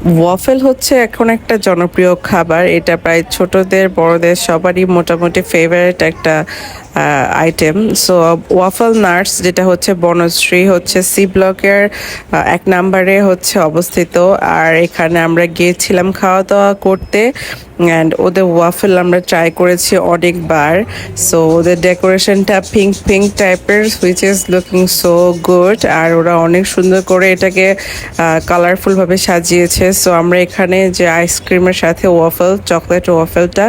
Waffle হচ্ছে এখন একটা জনপ্রিয় খাবার। এটা প্রায় ছোটদের বড়দের সবারই মোটামুটি ফেভারিট একটা আইটেম সো ওয়াফল নার্স যেটা হচ্ছে বনশ্রী, হচ্ছে সি ব্লকের এক নাম্বারে হচ্ছে অবস্থিত। আর এখানে আমরা গিয়েছিলাম খাওয়া দাওয়া করতে অ্যান্ড ওদের ওয়াফেল আমরা ট্রাই করেছি অনেকবার। সো ওদের ডেকোরেশনটা পিঙ্ক পিঙ্ক টাইপের which is looking so good আর ওরা অনেক সুন্দর করে এটাকে কালারফুলভাবে সাজিয়েছে। সো আমরা এখানে যে আইসক্রিমের সাথে ওয়াফেল চকলেট ওয়াফেলটা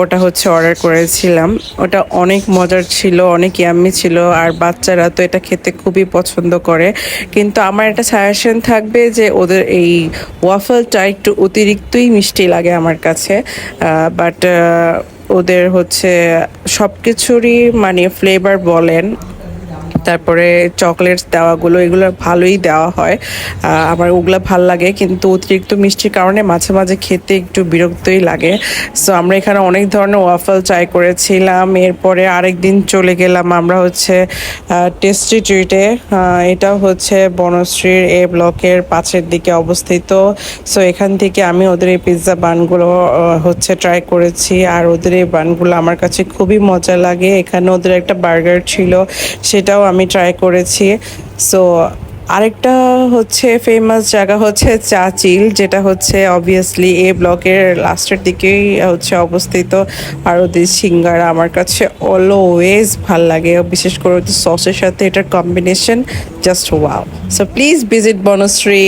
ওটা হচ্ছে অর্ডার করেছিলাম। ওটা অনেক মজার ছিল, অনেক ইয়াম্মি ছিল, আর বাচ্চারা তো এটা খেতে খুবই পছন্দ করে। কিন্তু আমার একটা সাজেশন থাকবে যে ওদের এই ওয়াফলটা একটু অতিরিক্তই মিষ্টি লাগে আমার কাছে। বাট ওদের হচ্ছে সব কিছুরই মানে ফ্লেভার বলেন তারপরে চকলেটস দেওয়াগুলো, এগুলো ভালোই দেওয়া হয়। আমার ওগুলো ভালো লাগে, কিন্তু অতিরিক্ত মিষ্টির কারণে মাঝে মাঝে খেতে একটু বিরক্তই লাগে। সো আমরা এখানে অনেক ধরনের ওয়াফেল ট্রাই করেছিলাম, এরপরে আরেক দিন চলে গেলাম আমরা হচ্ছে টেস্টি ট্রিটে এটাও হচ্ছে বনশ্রীর এ ব্লকের পাশের দিকে অবস্থিত। সো এখান থেকে আমি ওদের এই পিৎজা বানগুলো হচ্ছে ট্রাই করেছি। আর ওদের এই বানগুলো আমার কাছে খুবই মজা লাগে। এখানে ওদের একটা বার্গার ছিল, সেটাও আমি ট্রাই করেছি। সো আরেকটা হচ্ছে ফেমাস জায়গা হচ্ছে চাচিল, যেটা হচ্ছে অবভিয়াসলি এ ব্লকের লাস্টের দিকেই হচ্ছে অবস্থিত। আর ওদের সিঙ্গারা আমার কাছে অলওয়েজ ভালো লাগে। বিশেষ করে ওদের সসের সাথে এটার combination just wow so please visit Banasree.